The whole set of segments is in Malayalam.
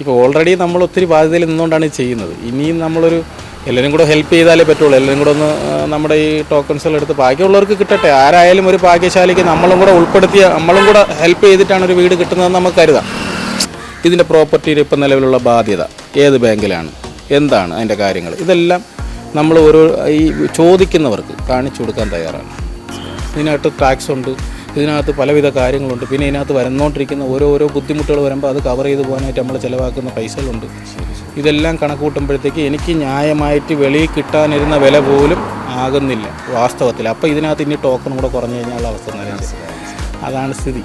ഇപ്പോൾ ഓൾറെഡി നമ്മൾ ഒത്തിരി ബാധ്യതയിൽ നിന്നുകൊണ്ടാണ് ചെയ്യുന്നത്. ഇനിയും നമ്മളൊരു എല്ലാവരും കൂടെ ഹെൽപ്പ് ചെയ്താലേ പറ്റുള്ളൂ. എല്ലാവരും കൂടെ ഒന്ന് നമ്മുടെ ഈ ടോക്കൺസുകൾ എടുത്ത് ബാക്കിയുള്ളവർക്ക് കിട്ടട്ടെ. ആരായാലും ഒരു ഭാഗ്യശാലിക്ക് നമ്മളും കൂടെ ഉൾപ്പെടുത്തിയ നമ്മളും കൂടെ ഹെൽപ്പ് ചെയ്തിട്ടാണ് ഒരു വീട് കിട്ടുന്നതെന്ന് നമുക്ക് കരുതാം. ഇതിന്റെ പ്രോപ്പർട്ടിയുടെ ഇപ്പം നിലവിലുള്ള ബാധ്യത ഏത് ബാങ്കിലാണ്? എന്താണ് അതിന്റെ കാര്യങ്ങൾ? ഇതെല്ലാം നമ്മൾ ഓരോ ഈ ചോദിക്കുന്നവർക്ക് കാണിച്ചു കൊടുക്കാൻ തയ്യാറാണ്. ഇതിനായിട്ട് ടാക്സ് ഉണ്ട്. ഇതിനകത്ത് പലവിധ കാര്യങ്ങളുണ്ട്. പിന്നെ ഇതിനകത്ത് വരുന്നോണ്ടിരിക്കുന്ന ഓരോ ഓരോ ബുദ്ധിമുട്ടുകൾ വരുമ്പോൾ അത് കവർ ചെയ്ത് പോകാനായിട്ട് നമ്മൾ ചിലവാക്കുന്ന പൈസകളുണ്ട്. ഇതെല്ലാം കണക്ക് കൂട്ടുമ്പോഴത്തേക്ക് എനിക്ക് ന്യായമായിട്ട് വെളിയിൽ കിട്ടാനിരുന്ന വില പോലും ആകുന്നില്ല വാസ്തവത്തിൽ. അപ്പോൾ ഇതിനകത്ത് ഇനി ടോക്കൺ കൂടെ കുറഞ്ഞു കഴിഞ്ഞാൽ അവസ്ഥ അതാണ് സ്ഥിതി.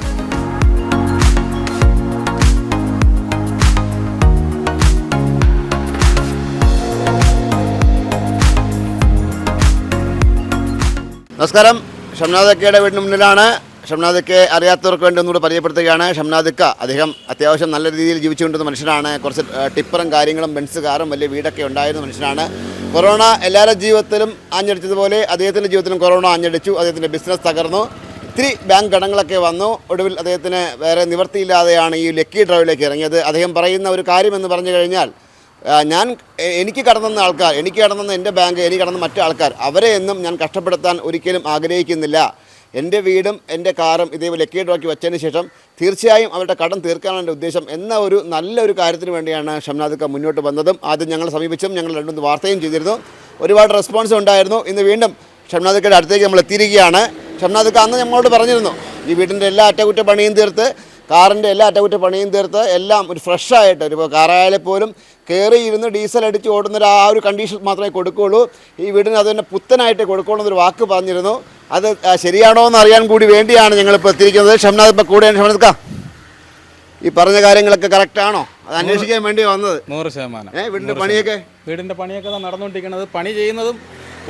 നമസ്കാരം. ഷംനാദക്കയുടെ വീടിന് മുന്നിലാണ് ഷംനാദക്കെ അറിയാത്തവർക്ക് വേണ്ടി ഒന്നുകൂടെ പരിചയപ്പെടുത്തുകയാണ്. ഷംനാദിക്ക അദ്ദേഹം അത്യാവശ്യം നല്ല രീതിയിൽ ജീവിച്ചുകൊണ്ടിരുന്ന മനുഷ്യനാണ്. കുറച്ച് ടിപ്പറും കാര്യങ്ങളും ബെൻസ് കാറും വലിയ വീടൊക്കെ ഉണ്ടായിരുന്ന മനുഷ്യനാണ്. കൊറോണ എല്ലാവരുടെ ജീവിതത്തിലും ആഞ്ഞടിച്ചതുപോലെ അദ്ദേഹത്തിന്റെ ജീവിതത്തിലും കൊറോണ ആഞ്ഞടിച്ചു. അദ്ദേഹത്തിന്റെ ബിസിനസ് തകർന്നു. ഇത്തിരി ബാങ്ക് കടങ്ങളൊക്കെ വന്നു. ഒടുവിൽ അദ്ദേഹത്തിന് വേറെ നിവർത്തിയില്ലാതെയാണ് ഈ ലക്കി ഡ്രൈവിലേക്ക് ഇറങ്ങിയത്. അദ്ദേഹം പറയുന്ന ഒരു കാര്യമെന്ന് പറഞ്ഞു കഴിഞ്ഞാൽ ഞാൻ എനിക്ക് കടന്നുന്ന ആൾക്കാർ എനിക്ക് കടന്നുന്ന എന്റെ ബാങ്ക് എനിക്ക് കടന്ന മറ്റു ആൾക്കാർ അവരെ എന്നും ഞാൻ കഷ്ടപ്പെടുത്താൻ ഒരിക്കലും ആഗ്രഹിക്കുന്നില്ല. എന്റെ വീടും എന്റെ കാറും ഇതേപോലെ ലക്കീഡാക്കി വെച്ചതിന് ശേഷം തീർച്ചയായും അവരുടെ കടം തീർക്കാനാണ് എന്റെ ഉദ്ദേശം എന്ന ഒരു നല്ലൊരു കാര്യത്തിന് വേണ്ടിയാണ് ഷംനാദ് മുന്നോട്ട് വന്നതും ആദ്യം ഞങ്ങൾ സമീപിച്ചും ഞങ്ങൾ രണ്ടും വാർത്തയും ചെയ്തിരുന്നു. ഒരുപാട് റെസ്പോൺസ് ഉണ്ടായിരുന്നു. ഇന്ന് വീണ്ടും ഷംനാദക്കയുടെ അടുത്തേക്ക് നമ്മൾ എത്തിയിരിക്കുകയാണ്. ഷംനാദക്ക അന്ന് നമ്മളോട് പറഞ്ഞിരുന്നു ഈ വീടിന്റെ എല്ലാ അറ്റകുറ്റപ്പണിയും തീർത്ത് കാറിന്റെ എല്ലാ അറ്റകുറ്റപ്പണിയും തീർത്ത് എല്ലാം ഒരു ഫ്രഷ് ആയിട്ട് ഒരു കാറായാലും പോലും കയറി ഇരുന്ന് ഡീസൽ അടിച്ച് ഓടുന്ന ആ ഒരു കണ്ടീഷൻ മാത്രമേ കൊടുക്കുകയുള്ളൂ. ഈ വീടിന് അത് തന്നെ പുത്തനായിട്ട് കൊടുക്കുകയുള്ളൂ എന്നൊരു വാക്ക് പറഞ്ഞിരുന്നു. അത് ശരിയാണോ എന്ന് അറിയാൻ കൂടി വേണ്ടിയാണ് ഞങ്ങളിപ്പോൾ എത്തിയിരിക്കുന്നത്. ഷംനാഥ് ഇപ്പോൾ കൂടെയാണ്. ഷംനാഥ്ക്ക ഈ പറഞ്ഞ കാര്യങ്ങളൊക്കെ കറക്റ്റാണോ അത് അന്വേഷിക്കാൻ വേണ്ടി വന്നത്. നൂറ് ശതമാനം. വീടിന്റെ പണിയൊക്കെ? വീടിന്റെ പണിയൊക്കെ നടന്നുകൊണ്ടിരിക്കുന്നത്. പണി ചെയ്യുന്നതും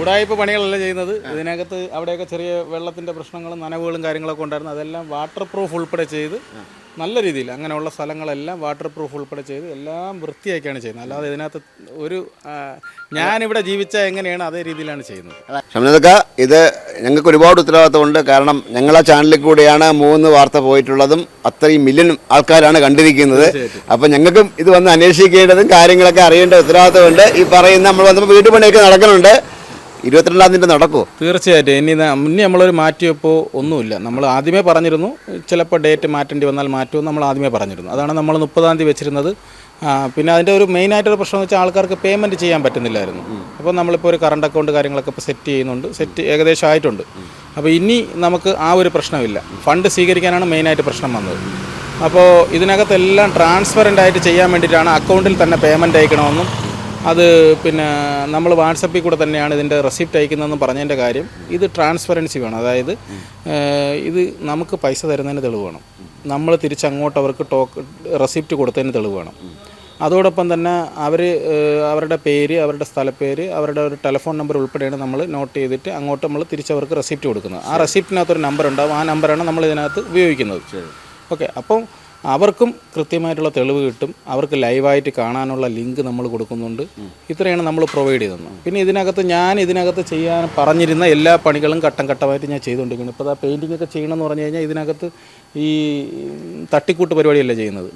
ഉടായ്പ പണികളല്ല ചെയ്യുന്നത്. ഇതിനകത്ത് അവിടെയൊക്കെ ചെറിയ വെള്ളത്തിന്റെ പ്രശ്നങ്ങളും നനവുകളും കാര്യങ്ങളൊക്കെ ഉണ്ടായിരുന്നു. അതെല്ലാം വാട്ടർ പ്രൂഫ് ഉൾപ്പെടെ ചെയ്ത് നല്ല രീതിയിൽ അങ്ങനെയുള്ള സ്ഥലങ്ങളെല്ലാം വാട്ടർ പ്രൂഫ് ഉൾപ്പെടെ ചെയ്ത് എല്ലാം വൃത്തിയാക്കിയാണ് ചെയ്യുന്നത്. അല്ലാതെ ഇതിനകത്ത് ഒരു ഞാനിവിടെ ജീവിച്ച എങ്ങനെയാണ് അതേ രീതിയിലാണ് ചെയ്യുന്നത്. ഷംനദക്ക ഇത് ഞങ്ങൾക്ക് ഒരുപാട് ഉത്തരവാദിത്തമുണ്ട് കാരണം ഞങ്ങളെ ചാനലിൽ കൂടെയാണ് മൂന്ന് വാർത്ത പോയിട്ടുള്ളതും അത്രയും മില്യൺ ആൾക്കാരാണ് കണ്ടിരിക്കുന്നത്. അപ്പം ഞങ്ങൾക്കും ഇത് വന്ന് അന്വേഷിക്കേണ്ടതും കാര്യങ്ങളൊക്കെ അറിയേണ്ട ഉത്തരവാദിത്തമുണ്ട് ഈ പറയുന്ന നമ്മൾ വന്നപ്പോൾ വീട്ടുപണിയൊക്കെ നടക്കുന്നുണ്ട്. ഇരുപത്തിരണ്ടാം തീയതി നടക്കുമോ തീർച്ചയായിട്ടും. ഇനി ഇനി നമ്മളൊരു മാറ്റിയപ്പോൾ ഒന്നുമില്ല. നമ്മൾ ആദ്യമേ പറഞ്ഞിരുന്നു ചിലപ്പോൾ ഡേറ്റ് മാറ്റേണ്ടി വന്നാൽ മാറ്റുമെന്ന് നമ്മൾ ആദ്യമേ പറഞ്ഞിരുന്നു. അതാണ് നമ്മൾ മുപ്പതാം തീയതി വെച്ചിരുന്നത്. പിന്നെ അതിന്റെ ഒരു മെയിനായിട്ടൊരു പ്രശ്നം എന്ന് വെച്ചാൽ ആൾക്കാർക്ക് പേയ്മെന്റ് ചെയ്യാൻ പറ്റുന്നില്ലായിരുന്നു. അപ്പോൾ നമ്മളിപ്പോൾ ഒരു കറണ്ട് അക്കൗണ്ട് കാര്യങ്ങളൊക്കെ ഇപ്പോൾ സെറ്റ് ചെയ്യുന്നുണ്ട്. സെറ്റ് ഏകദേശം ആയിട്ടുണ്ട്. അപ്പോൾ ഇനി നമുക്ക് ആ ഒരു പ്രശ്നമില്ല. ഫണ്ട് സ്വീകരിക്കാനാണ് മെയിനായിട്ട് പ്രശ്നം വന്നത്. അപ്പോൾ ഇതിനകത്തെല്ലാം ട്രാൻസ്പെറന്റ് ആയിട്ട് ചെയ്യാൻ വേണ്ടിയിട്ടാണ് അക്കൗണ്ടിൽ തന്നെ പേയ്മെന്റ് അയക്കണമെന്നും അത് പിന്നെ നമ്മൾ വാട്സപ്പിൽ കൂടെ തന്നെയാണ് ഇതിന്റെ റെസിപ്റ്റ് അയക്കുന്നതെന്ന് പറഞ്ഞതിന്റെ കാര്യം. ഇത് ട്രാൻസ്പെറൻസി വേണം. അതായത് ഇത് നമുക്ക് പൈസ തരുന്നതിന് തെളിവ് വേണം. നമ്മൾ തിരിച്ചങ്ങോട്ട് അവർക്ക് ടോക്ക് റെസിപ്റ്റ് കൊടുത്തതിന് തെളിവ് വേണം. അതോടൊപ്പം തന്നെ അവർ അവരുടെ പേര് അവരുടെ സ്ഥലപ്പേര് അവരുടെ ഒരു ടെലിഫോൺ നമ്പർ ഉൾപ്പെടെയാണ് നമ്മൾ നോട്ട് ചെയ്തിട്ട് അങ്ങോട്ട് നമ്മൾ തിരിച്ചവർക്ക് റെസിപ്റ്റ് കൊടുക്കുന്നത്. ആ റെസിപ്റ്റിനകത്തൊരു നമ്പർ ഉണ്ടാവും. ആ നമ്പറാണ് നമ്മൾ ഇതിനകത്ത് ഉപയോഗിക്കുന്നത്. ഓക്കെ അപ്പം അവർക്കും കൃത്യമായിട്ടുള്ള തെളിവ് കിട്ടും. അവർക്ക് ലൈവായിട്ട് കാണാനുള്ള ലിങ്ക് നമ്മൾ കൊടുക്കുന്നുണ്ട്. ഇത്രയാണ് നമ്മൾ പ്രൊവൈഡ് ചെയ്തത്. പിന്നെ ഇതിനകത്ത് ഞാൻ ഇതിനകത്ത് ചെയ്യാൻ പറഞ്ഞിരുന്ന എല്ലാ പണികളും ഘട്ടം ഘട്ടമായിട്ട് ഞാൻ ചെയ്തുകൊണ്ടിരിക്കുന്നു. ഇപ്പോൾ ആ പെയിന്റിംഗ് ഒക്കെ ചെയ്യണമെന്ന് പറഞ്ഞു കഴിഞ്ഞാൽ ഇതിനകത്ത് ഈ തട്ടിക്കൂട്ട് പരിപാടിയല്ല ചെയ്യുന്നത്?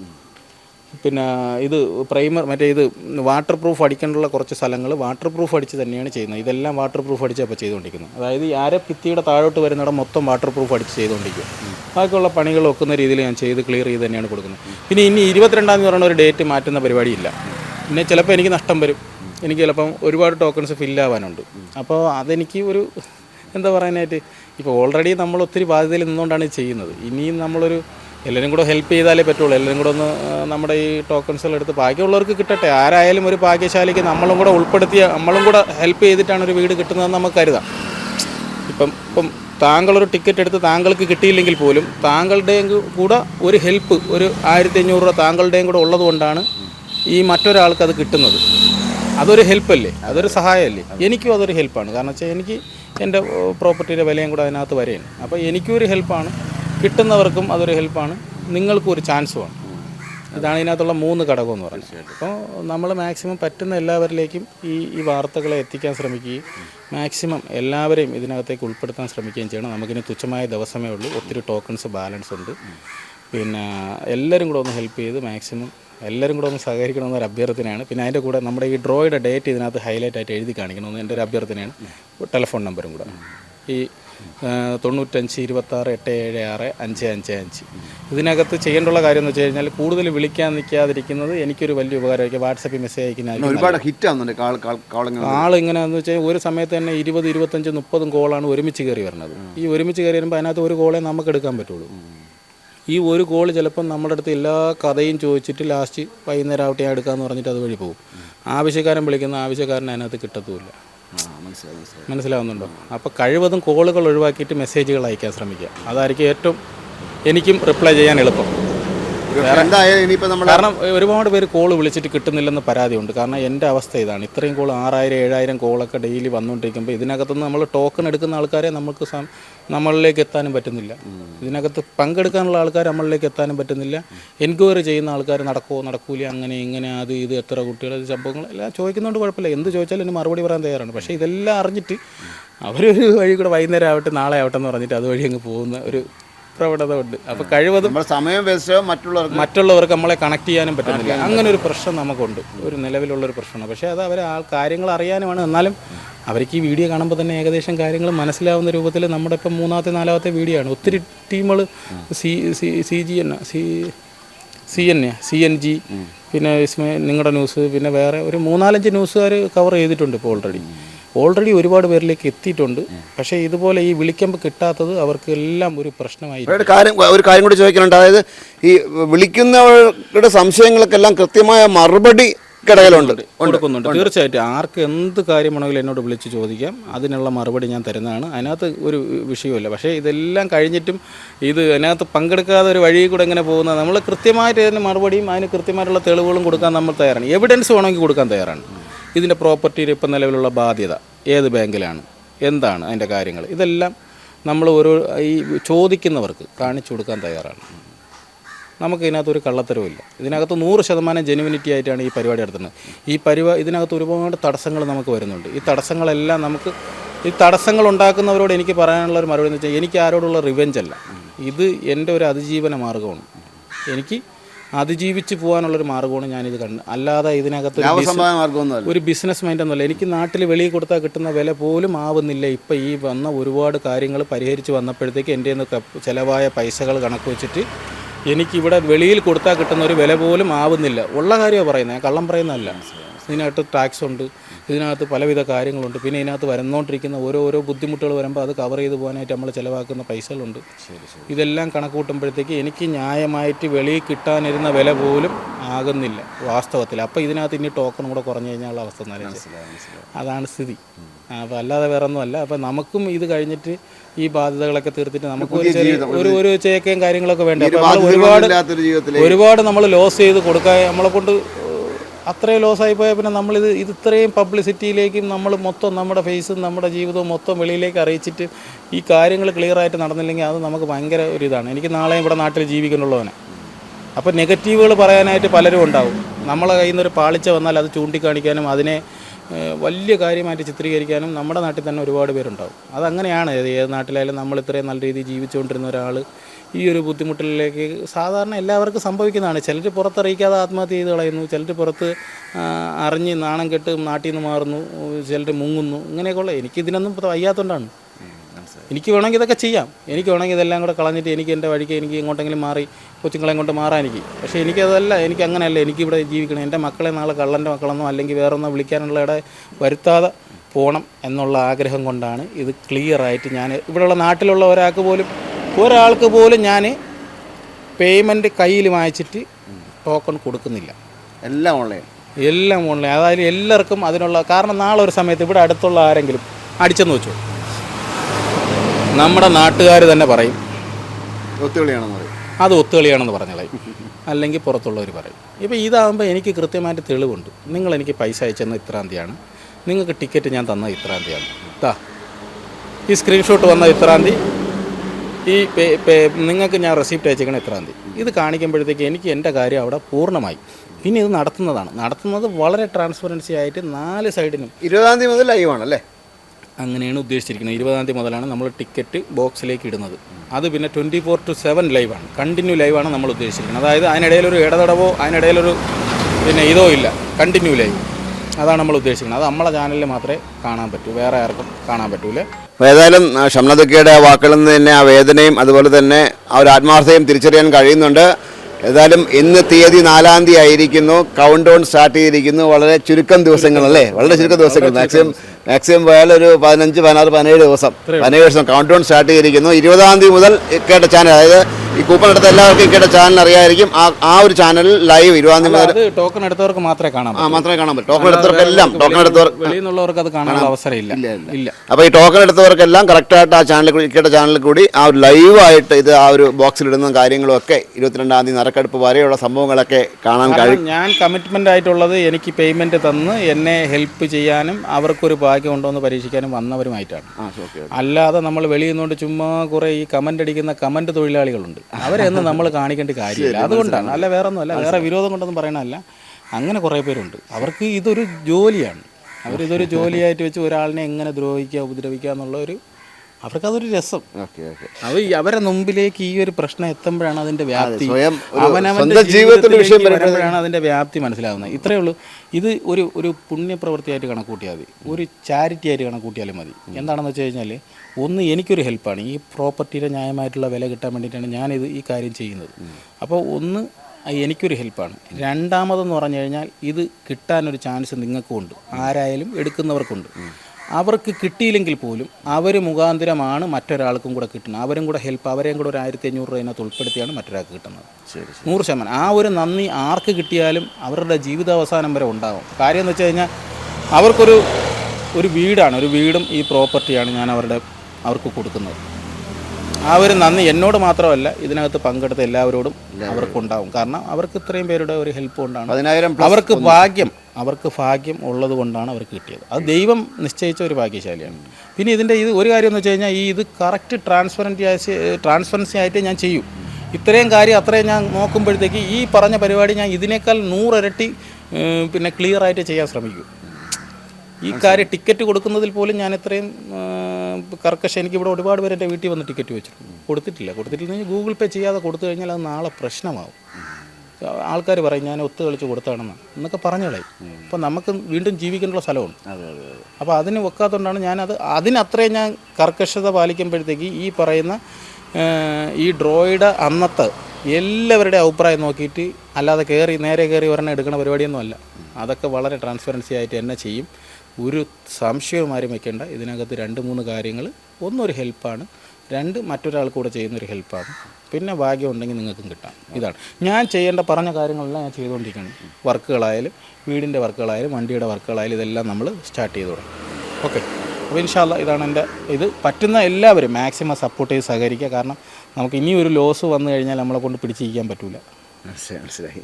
പിന്നെ ഇത് പ്രൈമർ മറ്റേ ഇത് വാട്ടർ പ്രൂഫ് അടിക്കാനുള്ള കുറച്ച് സ്ഥലങ്ങൾ വാട്ടർ പ്രൂഫ് അടിച്ച് തന്നെയാണ് ചെയ്യുന്നത്. ഇതെല്ലാം വാട്ടർ പ്രൂഫ് അടിച്ച് അപ്പോൾ ചെയ്തുകൊണ്ടിരിക്കുന്നത്. അതായത് ഈ അര ഭിത്തിയുടെ താഴോട്ട് വരുന്നിടം മൊത്തം വാട്ടർ പ്രൂഫ് അടിച്ച് ചെയ്തുകൊണ്ടിരിക്കും ബാക്കിയുള്ള പണികൾ ഒക്കുന്ന രീതിയിൽ ഞാൻ ചെയ്ത് ക്ലിയർ ചെയ്ത് തന്നെയാണ് കൊടുക്കുന്നത്. പിന്നെ ഇനി ഇരുപത്തിരണ്ടാം എന്ന് പറയുന്ന ഒരു ഡേറ്റ് മാറ്റുന്ന പരിപാടിയില്ല. പിന്നെ ചിലപ്പോൾ എനിക്ക് നഷ്ടം വരും. എനിക്ക് ചിലപ്പം ഒരുപാട് ടോക്കൺസ് ഫില്ലാവാനുണ്ട് അപ്പോൾ അതെനിക്ക് ഒരു എന്താ പറയാനായിട്ട്? ഇപ്പോൾ ഓൾറെഡി നമ്മൾ ഒത്തിരി ബാധ്യതയിൽ നിന്നുകൊണ്ടാണ് ചെയ്യുന്നത്. ഇനിയും നമ്മളൊരു എല്ലാവരും കൂടെ ഹെൽപ്പ് ചെയ്താലേ പറ്റുള്ളൂ. എല്ലാവരും കൂടെ ഒന്ന് നമ്മുടെ ഈ ടോക്കൺസുകൾ എടുത്ത് ബാക്കിയുള്ളവർക്ക് കിട്ടട്ടെ. ആരായാലും ഒരു ഭാഗ്യശാലിക്ക് നമ്മളും കൂടെ ഉൾപ്പെടുത്തിയ നമ്മളും കൂടെ ഹെൽപ്പ് ചെയ്തിട്ടാണ് ഒരു വീട് കിട്ടുന്നതെന്ന് നമുക്ക് കരുതാം. ഇപ്പം ഇപ്പം താങ്കളൊരു ടിക്കറ്റ് എടുത്ത് താങ്കൾക്ക് കിട്ടിയില്ലെങ്കിൽ പോലും താങ്കളുടെയും കൂടെ ഒരു ഹെൽപ്പ് ഒരു ആയിരത്തി അഞ്ഞൂറ് രൂപ താങ്കളുടെയും കൂടെ ഉള്ളത് കൊണ്ടാണ് ഈ മറ്റൊരാൾക്ക് അത് കിട്ടുന്നത്. അതൊരു ഹെൽപ്പല്ലേ അതൊരു സഹായമല്ലേ? എനിക്കും അതൊരു ഹെൽപ്പാണ് കാരണം വെച്ചാൽ എനിക്ക് എന്റെ പ്രോപ്പർട്ടിയുടെ വിലയും കൂടെ അതിനകത്ത് വരെയാണ് അപ്പോൾ എനിക്കും ഒരു ഹെൽപ്പാണ് കിട്ടുന്നവർക്കും അതൊരു ഹെൽപ്പാണ്. നിങ്ങൾക്കും ഒരു ചാൻസുമാണ്. ഇതാണ് ഇതിനകത്തുള്ള മൂന്ന് ഘടകം എന്ന് പറയുന്നത് അപ്പോൾ നമ്മൾ മാക്സിമം പറ്റുന്ന എല്ലാവരിലേക്കും ഈ ഈ വാർത്തകളെ എത്തിക്കാൻ ശ്രമിക്കുകയും മാക്സിമം എല്ലാവരെയും ഇതിനകത്തേക്ക് ഉൾപ്പെടുത്താൻ ശ്രമിക്കുകയും ചെയ്യണം. നമുക്കിനി തുച്ഛമായ ദിവസമേ ഉള്ളൂ. ഒത്തിരി ടോക്കൺസ് ബാലൻസ് ഉണ്ട്. പിന്നെ എല്ലാവരും കൂടെ ഒന്ന് ഹെൽപ്പ് ചെയ്ത് മാക്സിമം എല്ലാവരും കൂടെ ഒന്ന് സഹകരിക്കണമെന്നൊരു അഭ്യർത്ഥനയാണ്. പിന്നെ അതിന്റെ കൂടെ നമ്മുടെ ഈ ഡ്രോയുടെ ഡേറ്റ് ഇതിനകത്ത് ഹൈലൈറ്റ് ആയിട്ട് എഴുതി കാണിക്കണമെന്ന് എന്റെ ഒരു അഭ്യർത്ഥനയാണ്. ടെലിഫോൺ നമ്പറും കൂടെ. ഈ തൊണ്ണൂറ്റഞ്ച് ഇരുപത്താറ് എട്ട് ഏഴ് ആറ് അഞ്ച് അഞ്ച് അഞ്ച്. ഇതിനകത്ത് ചെയ്യേണ്ടുള്ള കാര്യം എന്ന് വെച്ച് കഴിഞ്ഞാൽ കൂടുതൽ വിളിക്കാൻ നിൽക്കാതിരിക്കുന്നത് എനിക്കൊരു വലിയ ഉപകാരമായിരിക്കും. വാട്സപ്പിൽ മെസ്സേജ് അയക്കുന്ന ഒരുപാട് ഹിറ്റ് ആവുന്നുണ്ട് കാൾ കാൾ- കാളങ്ങൾ. ആൾ എങ്ങനെയാന്ന് വെച്ചാൽ ഒരു സമയത്ത് തന്നെ ഇരുപത് ഇരുപത്തഞ്ച് മുപ്പതും കോളാണ് ഒരുമിച്ച് കയറി വരുന്നത്. ഈ ഒരുമിച്ച് കയറി വരുമ്പോൾ അതിനകത്ത് ഒരു കോളേ നമുക്ക് എടുക്കാൻ പറ്റുള്ളൂ. ഈ ഒരു കോൾ ചിലപ്പം നമ്മുടെ അടുത്ത് എല്ലാ കഥയും ചോദിച്ചിട്ട് ലാസ്റ്റ് വൈകുന്നേരം ആവട്ടെ ഞാൻ എടുക്കാമെന്ന് പറഞ്ഞിട്ട് അതുവഴി പോകും. ആവശ്യക്കാരൻ വിളിക്കുന്ന ആവശ്യക്കാരൻ അതിനകത്ത് കിട്ടത്തുമില്ല. മനസ്സിലാവുന്നുണ്ടോ? അപ്പോൾ കഴിവതും കോളുകൾ ഒഴിവാക്കിയിട്ട് മെസ്സേജുകൾ അയക്കാൻ ശ്രമിക്കുക. അതായിരിക്കും ഏറ്റവും എനിക്കും റിപ്ലൈ ചെയ്യാൻ എളുപ്പം. എന്തായാലും ഇനിയിപ്പോൾ നമ്മൾ കാരണം ഒരുപാട് പേര് കോൾ വിളിച്ചിട്ട് കിട്ടുന്നില്ലെന്ന് പരാതിയുണ്ട് കാരണം എന്റെ അവസ്ഥ ഇതാണ്. ഇത്രയും കോൾ ആറായിരം ഏഴായിരം കോളൊക്കെ ഡെയിലി വന്നുകൊണ്ടിരിക്കുമ്പോൾ ഇതിനകത്തുനിന്ന് നമ്മൾ ടോക്കൺ എടുക്കുന്ന ആൾക്കാരെ നമുക്ക് നമ്മളിലേക്ക് എത്താനും പറ്റുന്നില്ല. ഇതിനകത്ത് പങ്കെടുക്കാനുള്ള ആൾക്കാർ നമ്മളിലേക്ക് എത്താനും പറ്റുന്നില്ല. എൻക്വയറി ചെയ്യുന്ന ആൾക്കാർ നടക്കുമോ നടക്കൂല അങ്ങനെ ഇങ്ങനെ അത് ഇത് എത്ര കുട്ടികൾ സംഭവങ്ങൾ എല്ലാം ചോദിക്കുന്നതുകൊണ്ട് കുഴപ്പമില്ല. എന്ത് ചോദിച്ചാലും ഇതിന് മറുപടി പറയാൻ തയ്യാറാണ്. പക്ഷേ ഇതെല്ലാം അറിഞ്ഞിട്ട് അവരൊരു വഴി കൂടെ വൈകുന്നേരം ആവട്ടെ നാളെ ആവട്ടെ എന്ന് പറഞ്ഞിട്ട് അതുവഴി അങ്ങ് പോകുന്ന ഒരു പ്രവണത ഉണ്ട് അപ്പോൾ കഴിവതും സമയം വേസ്റ്റ് മറ്റുള്ളവർക്ക് മറ്റുള്ളവർക്ക് നമ്മളെ കണക്ട് ചെയ്യാനും പറ്റുന്നില്ല. അങ്ങനെ ഒരു പ്രശ്നം നമുക്കുണ്ട്. ഒരു നിലവിലുള്ളൊരു പ്രശ്നമാണ്. പക്ഷേ അത് അവർ ആ കാര്യങ്ങൾ അറിയാനുമാണ്. എന്നാലും അവർക്ക് ഈ വീഡിയോ കാണുമ്പോൾ തന്നെ ഏകദേശം കാര്യങ്ങൾ മനസ്സിലാവുന്ന രൂപത്തിൽ നമ്മുടെ ഇപ്പം മൂന്നാമത്തെ നാലാമത്തെ വീഡിയോ ആണ്. ഒത്തിരി ടീമുകൾ C C C G N C C N C N G പിന്നെ നിങ്ങളുടെ ന്യൂസ് പിന്നെ വേറെ ഒരു മൂന്നാലഞ്ച് ന്യൂസുകാർ കവർ ചെയ്തിട്ടുണ്ട് ഇപ്പോൾ ഓൾറെഡി ഓൾറെഡി ഒരുപാട് പേരിലേക്ക് എത്തിയിട്ടുണ്ട്. പക്ഷേ ഇതുപോലെ ഈ വിളിക്കമ്പ് കിട്ടാത്തത് അവർക്ക് എല്ലാം ഒരു പ്രശ്നമായി. കാര്യം ഒരു കാര്യം കൂടി ചോദിക്കുന്നുണ്ട് അതായത് ഈ വിളിക്കുന്നവരുടെ സംശയങ്ങൾക്കെല്ലാം കൃത്യമായ മറുപടി ഘടകങ്ങളുണ്ട് കൊടുക്കുന്നുണ്ട്. തീർച്ചയായിട്ടും ആർക്ക് എന്ത് കാര്യമാണെങ്കിലും എന്നോട് വിളിച്ച് ചോദിക്കാം. അതിനുള്ള മറുപടി ഞാൻ തരുന്നതാണ്. അതിനകത്ത് ഒരു വിഷയമില്ല പക്ഷേ ഇതെല്ലാം കഴിഞ്ഞിട്ടും ഇത് അതിനകത്ത് പങ്കെടുക്കാതെ ഒരു വഴി കൂടെ എങ്ങനെ പോകുന്നത് നമ്മൾ കൃത്യമായിട്ട് അതിന് മറുപടിയും അതിന് കൃത്യമായിട്ടുള്ള തെളിവുകളും കൊടുക്കാൻ നമ്മൾ തയ്യാറാണ്. എവിഡൻസ് വേണമെങ്കിൽ കൊടുക്കാൻ തയ്യാറാണ്. ഇതിന്റെ പ്രോപ്പർട്ടിയുടെ ഇപ്പം നിലവിലുള്ള ബാധ്യത ഏത് ബാങ്കിലാണ് എന്താണ് അതിന്റെ കാര്യങ്ങൾ ഇതെല്ലാം നമ്മൾ ഓരോ ഈ ചോദിക്കുന്നവർക്ക് കാണിച്ചു കൊടുക്കാൻ തയ്യാറാണ്. നമുക്ക് ഇതിനകത്തൊരു കള്ളത്തരവുമില്ല ഇതിനകത്ത് നൂറ് ശതമാനം ജെനുവിനിറ്റി ആയിട്ടാണ് ഈ പരിപാടി നടത്തുന്നത്. ഈ പരിപാ ഇതിനകത്ത് ഒരുപാട് തടസ്സങ്ങൾ നമുക്ക് വരുന്നുണ്ട്. ഈ തടസ്സങ്ങളെല്ലാം നമുക്ക് ഈ തടസ്സങ്ങൾ ഉണ്ടാക്കുന്നവരോട് എനിക്ക് പറയാനുള്ള ഒരു മറുപടി എന്ന് വെച്ചാൽ എനിക്ക് ആരോടുള്ള റിവെഞ്ച് അല്ല. ഇത് എന്റെ ഒരു അതിജീവന മാർഗമാണ് എനിക്ക് അതിജീവിച്ച് പോകാനുള്ളൊരു മാർഗമാണ് ഞാനിത് കണ്ട് അല്ലാതെ ഇതിനകത്ത് ഒരു ഒരു ബിസിനസ് മൈൻഡ് ഒന്നുമല്ല. എനിക്ക് നാട്ടിൽ വെളിയിൽ കൊടുത്താൽ കിട്ടുന്ന വില പോലും ആവുന്നില്ല. ഇപ്പം ഈ വന്ന ഒരുപാട് കാര്യങ്ങൾ പരിഹരിച്ച് വന്നപ്പോഴത്തേക്ക് എന്റെ നിന്ന് ചിലവായ പൈസകൾ കണക്ക് വെച്ചിട്ട് എനിക്കിവിടെ വെളിയിൽ കൊടുത്താൽ കിട്ടുന്ന ഒരു വില പോലും ആവുന്നില്ല. ഉള്ള കാര്യമാണ് പറയുന്നത് ഞാൻ കള്ളം പറയുന്നതല്ല. ഇതിനകത്ത് ടാക്സ് ഉണ്ട്. ഇതിനകത്ത് പലവിധ കാര്യങ്ങളുണ്ട്. പിന്നെ ഇതിനകത്ത് വരുന്നോണ്ടിരിക്കുന്ന ഓരോ ഓരോ ബുദ്ധിമുട്ടുകൾ വരുമ്പോൾ അത് കവർ ചെയ്ത് പോകാനായിട്ട് നമ്മൾ ചിലവാക്കുന്ന പൈസകളുണ്ട്. ഇതെല്ലാം കണക്ക് കൂട്ടുമ്പോഴത്തേക്ക് എനിക്ക് ന്യായമായിട്ട് വെളിയിൽ കിട്ടാനിരുന്ന വില പോലും ആകുന്നില്ല വാസ്തവത്തിൽ. അപ്പോൾ ഇതിനകത്ത് ഇനി ടോക്കൺ കൂടെ കുറഞ്ഞു കഴിഞ്ഞാൽ അവസ്ഥ നല്ല അതാണ് സ്ഥിതി. അപ്പോൾ അല്ലാതെ വേറെ ഒന്നുമല്ല അപ്പോൾ നമുക്കും ഇത് കഴിഞ്ഞിട്ട് ഈ ബാധ്യതകളൊക്കെ തീർത്തിട്ട് നമുക്ക് ഒരു ഒരു ചേക്കയും കാര്യങ്ങളൊക്കെ വേണ്ട. ഒരുപാട് ഒരുപാട് നമ്മൾ ലോസ് ചെയ്ത് കൊടുക്കാൻ നമ്മളെ കൊണ്ട് അത്രയും ആയി പോയാൽ പിന്നെ നമ്മളിത് ഇത് ഇത്രയും പബ്ലിസിറ്റിയിലേക്കും നമ്മൾ മൊത്തം നമ്മുടെ ഫേസും നമ്മുടെ ജീവിതവും മൊത്തം വെളിയിലേക്ക് അറിയിച്ചിട്ട് ഈ കാര്യങ്ങൾ ക്ലിയർ ആയിട്ട് നടന്നില്ലെങ്കിൽ അത് നമുക്ക് ഭയങ്കര ഒരു ഇതാണ്. എനിക്ക് നാളെ ഇവിടെ നാട്ടിൽ ജീവിക്കുന്നുള്ളവനെ. അപ്പോൾ നെഗറ്റീവുകൾ പറയാനായിട്ട് പലരും ഉണ്ടാവും. നമ്മളെ കയ്യിൽ നിന്ന് ഒരു പാളിച്ച വന്നാൽ അത് ചൂണ്ടിക്കാണിക്കാനും അതിനെ വലിയ കാര്യമായിട്ട് ചിത്രീകരിക്കാനും നമ്മുടെ നാട്ടിൽ തന്നെ ഒരുപാട് പേരുണ്ടാവും. അതങ്ങനെയാണ്. ഏത് നാട്ടിലായാലും നമ്മൾ ഇത്രയും നല്ല രീതിയിൽ ജീവിച്ചുകൊണ്ടിരുന്ന ഒരാൾ ഈ ഒരു ബുദ്ധിമുട്ടിലേക്ക് സാധാരണ എല്ലാവർക്കും സംഭവിക്കുന്നതാണ്. ചിലർ പുറത്തറിയിക്കാതെ ആത്മഹത്യ ചെയ്ത് കളയുന്നു ചിലർ പുറത്ത് അറിഞ്ഞ് നാണം കെട്ട് നാട്ടിൽ നിന്ന് മാറുന്നു ചിലർ മുങ്ങുന്നു ഇങ്ങനെയൊക്കെയുള്ള എനിക്കിതിനൊന്നും ഇതിനൊന്നും വയ്യാത്തതുകൊണ്ടാണ് എനിക്ക് വേണമെങ്കിൽ ഇതൊക്കെ ചെയ്യാം. എനിക്ക് വേണമെങ്കിൽ ഇതെല്ലാം കൂടെ കളഞ്ഞിട്ട് എനിക്ക് എന്റെ വഴിക്ക് എനിക്ക് ഇങ്ങോട്ടെങ്കിലും മാറി കൊച്ചുങ്ങളെ കൊണ്ട് മാറാൻ എനിക്ക്. പക്ഷേ എനിക്കതല്ല എനിക്ക് അങ്ങനെയല്ല. എനിക്കിവിടെ ജീവിക്കണം. എന്റെ മക്കളെ നാളെ കള്ളന്റെ മക്കളെന്നോ അല്ലെങ്കിൽ വേറൊന്നും വിളിക്കാനുള്ള ഇട വരുത്താതെ പോകണം എന്നുള്ള ആഗ്രഹം കൊണ്ടാണ് ഇത് ക്ലിയറായിട്ട് ഞാൻ ഇവിടെയുള്ള നാട്ടിലുള്ള ഒരാൾക്ക് പോലും ഒരാൾക്ക് പോലും ഞാൻ പേയ്മെന്റ് കയ്യിൽ വാങ്ങിച്ചിട്ട് ടോക്കൺ കൊടുക്കുന്നില്ല. എല്ലാം ഓൺലൈൻ എല്ലാം ഓൺലൈൻ അതായത് എല്ലാവർക്കും അതിനുള്ള കാരണം നാളെ ഒരു സമയത്ത് ഇവിടെ അടുത്തുള്ള ആരെങ്കിലും അടിച്ചെന്ന് വെച്ചു. നമ്മുടെ നാട്ടുകാർ തന്നെ പറയും. ഒത്തുകളിയാണെന്ന് പറയും. അത് ഒത്തുകളിയാണെന്ന് പറഞ്ഞോളാം അല്ലെങ്കിൽ പുറത്തുള്ളവർ പറയും. ഇപ്പോൾ ഇതാകുമ്പോൾ എനിക്ക് കൃത്യമായിട്ട് തെളിവുണ്ട്. നിങ്ങൾ എനിക്ക് പൈസ അയച്ചെന്ന് ഇത്രാം തീയതിയാണ്. നിങ്ങൾക്ക് ടിക്കറ്റ് ഞാൻ തന്ന ഇത്രാം തീയതിയാണ്. ഈ സ്ക്രീൻഷോട്ട് വന്ന ഇത്രാം തീയതി. ഈ പേ പേ നിങ്ങൾക്ക് ഞാൻ റെസിപ്റ്റ് അയച്ചേക്കണ എത്രാം തീയതി? ഇത് കാണിക്കുമ്പോഴത്തേക്ക് എനിക്ക് എന്റെ കാര്യം അവിടെ പൂർണമായി. പിന്നെ ഇത് നടത്തുന്നതാണ്. നടത്തുന്നത് വളരെ ട്രാൻസ്പെറൻസി ആയിട്ട് നാല് സൈഡിനും ഇരുപതാം തീയതി മുതൽ ലൈവ് ആണല്ലേ? അങ്ങനെയാണ് ഉദ്ദേശിച്ചിരിക്കുന്നത്. ഇരുപതാം തീയതി മുതലാണ് നമ്മൾ ടിക്കറ്റ് ബോക്സിലേക്ക് ഇടുന്നത്. അത് പിന്നെ ട്വന്റി ഫോർ ടു സെവൻ ലൈവാണ് കണ്ടിന്യൂ ലൈവാണ് നമ്മൾ ഉദ്ദേശിച്ചിരിക്കുന്നത്. അതായത് അതിനിടയിലൊരു ഇടതടവോ അതിനിടയിലൊരു പിന്നെ ഇതോ ഇല്ല. കണ്ടിന്യൂ ലൈവ് അതാണ് നമ്മൾ ഉദ്ദേശിക്കുന്നത് അത് നമ്മളെ ചാനലിൽ മാത്രമേ കാണാൻ പറ്റൂ. വേറെ ആർക്കും കാണാൻ പറ്റൂല. ഏതായാലും ഷംനദക്കയുടെ ആ വാക്കുകളിൽ നിന്ന് തന്നെ ആ വേദനയും അതുപോലെ തന്നെ ആ ഒരു ആത്മാർത്ഥതയും തിരിച്ചറിയാൻ കഴിയുന്നുണ്ട്. ഏതായാലും ഇന്ന് തീയതി നാലാം തീയതി ആയിരിക്കുന്നു. കൗണ്ട് ഡൗൺ സ്റ്റാർട്ട് ചെയ്തിരിക്കുന്നു. വളരെ ചുരുക്കം ദിവസങ്ങൾ. അല്ലേ വളരെ ചുരുക്കം ദിവസങ്ങൾ. മാക്സിമം മാക്സിമം പോയാൽ ഒരു പതിനഞ്ച് പതിനാറ് പതിനേഴ് ദിവസം. പതിനേഴ് ദിവസം കൗണ്ട് ഡൗൺ സ്റ്റാർട്ട് ചെയ്തിരിക്കുന്നു. ഇരുപതാം തീയതി മുതൽ ഇക്കേട്ട ചാനൽ അതായത് ഈ കൂപ്പൺ എടുത്ത എല്ലാവർക്കും ഇക്കേട്ട ചാനൽ അറിയായിരിക്കും. ആ ആ ഒരു ചാനൽ ലൈവ് ഇരുപതാം തീയതി മുതൽ ടോക്കൺ എടുത്തവർക്ക് മാത്രമേ കാണാൻ ആ മാത്രമേ കാണാൻ പറ്റൂ. ടോക്കൺ എടുത്തവർക്കെല്ലാം ടോക്കൺ എടുത്തവർക്ക് അത് കാണാൻ അവസരമില്ല ഇല്ല. അപ്പോൾ ഈ ടോക്കൺ എടുത്തവർക്കെല്ലാം കറക്റ്റായിട്ട് ആ ചാനലിൽ കൂടി ഇക്കയുടെ ചാനലിൽ കൂടി ആ ഒരു ലൈവ് ആയിട്ട് ഇത് ആ ഒരു ബോക്സിൽ ഇടുന്ന കാര്യങ്ങളൊക്കെ ഇരുപത്തിരണ്ടാം തീയതി നറക്കെടുപ്പ് വരെയുള്ള സംഭവങ്ങളൊക്കെ കാണാൻ കഴിയും ഞാൻ കമ്മിറ്റ്മെന്റ് ആയിട്ടുള്ളത് എനിക്ക് പേയ്മെന്റ് തന്ന് എന്നെ ഹെൽപ്പ് ചെയ്യാനും അവർക്കൊരു ഭാഗ്യം ഉണ്ടോ എന്ന് പരീക്ഷിക്കാനും വന്നവരുമായിട്ടാണ് അല്ലാതെ നമ്മൾ വെളിയിൽ നിന്നുകൊണ്ട് ചുമ്മാ കുറേ ഈ കമന്റ് അടിക്കുന്ന കമന്റ് തൊഴിലാളികളുണ്ട്. അവരെയൊന്നും നമ്മൾ കാണിക്കേണ്ട കാര്യമില്ല. അതുകൊണ്ടാണ്. അല്ല വേറെ ഒന്നുമല്ല വേറെ വിരോധം കൊണ്ടൊന്നും പറയണമല്ല അങ്ങനെ കുറേ പേരുണ്ട്. അവർക്ക് ഇതൊരു ജോലിയാണ്. അവരിതൊരു ജോലിയായിട്ട് വെച്ച് ഒരാളിനെ എങ്ങനെ ദ്രോഹിക്കുക ഉപദ്രവിക്കുക എന്നുള്ള ഒരു അവർക്കതൊരു രസം. Okay okay. അവ അവരെ മുമ്പിലേക്ക് ഈ ഒരു പ്രശ്നം എത്തുമ്പോഴാണ് അതിന്റെ വ്യാപ്തി. അവനവന്റെ ജീവിതത്തിലേക്ക് വരുമ്പോഴാണ് അതിന്റെ വ്യാപ്തി മനസ്സിലാവുന്നത്. ഇത്രയേ ഉള്ളൂ. ഇത് ഒരു ഒരു പുണ്യപ്രവൃത്തിയായിട്ട് കണക്കൂട്ടിയാൽ മതി. ഒരു ചാരിറ്റി ആയിട്ട് കണക്കൂട്ടിയാലും മതി. എന്താണെന്ന് വെച്ച് കഴിഞ്ഞാൽ ഒന്ന് എനിക്കൊരു ഹെൽപ്പാണ്. ഈ പ്രോപ്പർട്ടിയുടെ ന്യായമായിട്ടുള്ള വില കിട്ടാൻ വേണ്ടിയിട്ടാണ് ഞാനിത് ഈ കാര്യം ചെയ്യുന്നത്. അപ്പോൾ ഒന്ന് എനിക്കൊരു ഹെൽപ്പാണ്. രണ്ടാമതെന്ന് പറഞ്ഞു കഴിഞ്ഞാൽ ഇത് കിട്ടാനൊരു ചാൻസ് നിങ്ങൾക്കും ഉണ്ട് ആരായാലും എടുക്കുന്നവർക്കുണ്ട്. അവർക്ക് കിട്ടിയില്ലെങ്കിൽ പോലും അവർ മുഖാന്തരമാണ് മറ്റൊരാൾക്കും കൂടെ കിട്ടുന്നത്. അവരും കൂടെ ഹെൽപ്പ് അവരെയും കൂടെ ഒരു ആയിരത്തി അഞ്ഞൂറ് രൂപ അതിനകത്ത് ഉൾപ്പെടുത്തിയാണ് മറ്റൊരാൾക്ക് കിട്ടുന്നത്. നൂറ് ശതമാനം. ആ ഒരു നന്ദി ആർക്ക് കിട്ടിയാലും അവരുടെ ജീവിതാവസാനം വരെ ഉണ്ടാകും കാര്യം എന്ന് വെച്ച് കഴിഞ്ഞാൽ അവർക്കൊരു ഒരു വീടാണ് ഒരു വീടും ഈ പ്രോപ്പർട്ടിയാണ് ഞാൻ അവരുടെ അവർക്ക് കൊടുക്കുന്നത്. ആ ഒരു നന്ദി എന്നോട് മാത്രമല്ല ഇതിനകത്ത് പങ്കെടുത്ത എല്ലാവരോടും അവർക്കുണ്ടാവും. കാരണം അവർക്ക് ഇത്രയും പേരുടെ ഒരു ഹെൽപ്പ് കൊണ്ടാണ് അവർക്ക് ഭാഗ്യം അവർക്ക് ഭാഗ്യം ഉള്ളത് കൊണ്ടാണ് അവർക്ക് കിട്ടിയത്. അത് ദൈവം നിശ്ചയിച്ച ഒരു ഭാഗ്യശാലിയാണ്. പിന്നെ ഇതിന്റെ ഇത് ഒരു കാര്യം എന്ന് വെച്ച് കഴിഞ്ഞാൽ ഈ ഇത് കറക്റ്റ് ട്രാൻസ്പെറന്റി ട്രാൻസ്പെറൻസി ആയിട്ട് ഞാൻ ചെയ്യും. ഇത്രയും കാര്യം അത്രയും ഞാൻ നോക്കുമ്പോഴത്തേക്ക് ഈ പറഞ്ഞ പരിപാടി ഞാൻ ഇതിനേക്കാൾ നൂറിരട്ടി പിന്നെ ക്ലിയർ ആയിട്ട് ചെയ്യാൻ ശ്രമിക്കും. ഈ കാര്യം ടിക്കറ്റ് കൊടുക്കുന്നതിൽ പോലും ഞാൻ ഇത്രയും കർക്കശ എനിക്ക് ഇവിടെ ഒരുപാട് പേര് എന്റെ വീട്ടിൽ വന്ന് ടിക്കറ്റ് വെച്ചിട്ടുണ്ട്. കൊടുത്തിട്ടില്ല. കൊടുത്തിട്ടില്ലെങ്കിൽ ഗൂഗിൾ പേ ചെയ്യാതെ കൊടുത്തു കഴിഞ്ഞാൽ അത് നാളെ പ്രശ്നമാവും. ആൾക്കാർ പറയും ഞാൻ ഒത്തു കളിച്ച് കൊടുത്താണെന്ന് എന്നൊക്കെ പറഞ്ഞോളെ. അപ്പോൾ നമുക്ക് വീണ്ടും ജീവിക്കേണ്ട സ്ഥലമാണ്. അപ്പോൾ അതിന് വെക്കാത്തതുകൊണ്ടാണ് ഞാനത് അതിനത്രയും ഞാൻ കർക്കശത പാലിക്കുമ്പോഴത്തേക്ക് ഈ പറയുന്ന ഈ ഡ്രോയുടെ അന്നത്തെ എല്ലാവരുടെ അഭിപ്രായം നോക്കിയിട്ട് അല്ലാതെ കയറി നേരെ കയറി ഒരെണ്ണം എടുക്കുന്ന പരിപാടിയൊന്നും അല്ല. അതൊക്കെ വളരെ ട്രാൻസ്പെറൻസി ആയിട്ട് തന്നെ ചെയ്യും. ഒരു സംശയവും ആരും വെക്കേണ്ട. ഇതിനകത്ത് രണ്ട് മൂന്ന് കാര്യങ്ങൾ ഒന്നൊരു ഹെൽപ്പാണ് രണ്ട് മറ്റൊരാൾ കൂടെ ചെയ്യുന്നൊരു ഹെൽപ്പാണ്. പിന്നെ ഭാഗ്യം ഉണ്ടെങ്കിൽ നിങ്ങൾക്കും കിട്ടാം. ഇതാണ്. ഞാൻ ചെയ്യേണ്ട പറഞ്ഞ കാര്യങ്ങളെല്ലാം ഞാൻ ചെയ്തുകൊണ്ടിരിക്കുകയാണ്. വർക്കുകളായാലും വീടിന്റെ വർക്കുകളായാലും വണ്ടിയുടെ വർക്കുകളായാലും ഇതെല്ലാം നമ്മൾ സ്റ്റാർട്ട് ചെയ്തു തുടങ്ങും. ഓക്കെ. അപ്പോൾ ഇൻഷാല്ല ഇതാണ് എന്റെ ഇത്. പറ്റുന്ന എല്ലാവരും മാക്സിമം സപ്പോർട്ട് ചെയ്ത് സഹകരിക്കുക. കാരണം നമുക്ക് ഇനി ഒരു ലോസ് വന്നു കഴിഞ്ഞാൽ നമ്മളെ കൊണ്ട് പിടിച്ചിരിക്കാൻ പറ്റൂല. മനസ്സിലായി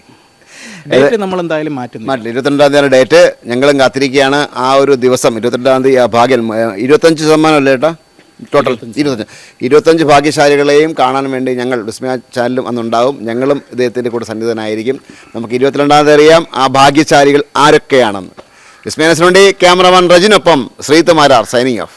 ഡേറ്റ് നമ്മൾ എന്തായാലും മാറ്റുന്നു മാറ്റില്ല. ഇരുപത്തിരണ്ടാം തീയതി ഡേറ്റ്. ഞങ്ങളും കാത്തിരിക്കുകയാണ്. ആ ഒരു ദിവസം ഇരുപത്തിരണ്ടാം തീയതി ആ ഭാഗ്യം ഇരുപത്തഞ്ച് ശതമാനം അല്ലേ ഏട്ടാ? ടോട്ടൽ ഇരുപത്തഞ്ച്. ഇരുപത്തഞ്ച്. ഭാഗ്യശാലികളെയും കാണാൻ വേണ്ടി ഞങ്ങൾ വിസ്മയ ചാനലും അന്നുണ്ടാവും. ഞങ്ങളും ഇദ്ദേഹത്തിന്റെ കൂടെ സന്നിധനായിരിക്കും. നമുക്ക് ഇരുപത്തിരണ്ടാം തീയതി അറിയാം ആ ഭാഗ്യശാലികൾ ആരൊക്കെയാണെന്ന്. വിസ്മയനസിനുണ്ടി ക്യാമറമാൻ റജിനൊപ്പം ശ്രീതുമാരാർ സൈനിങ് ഓഫ്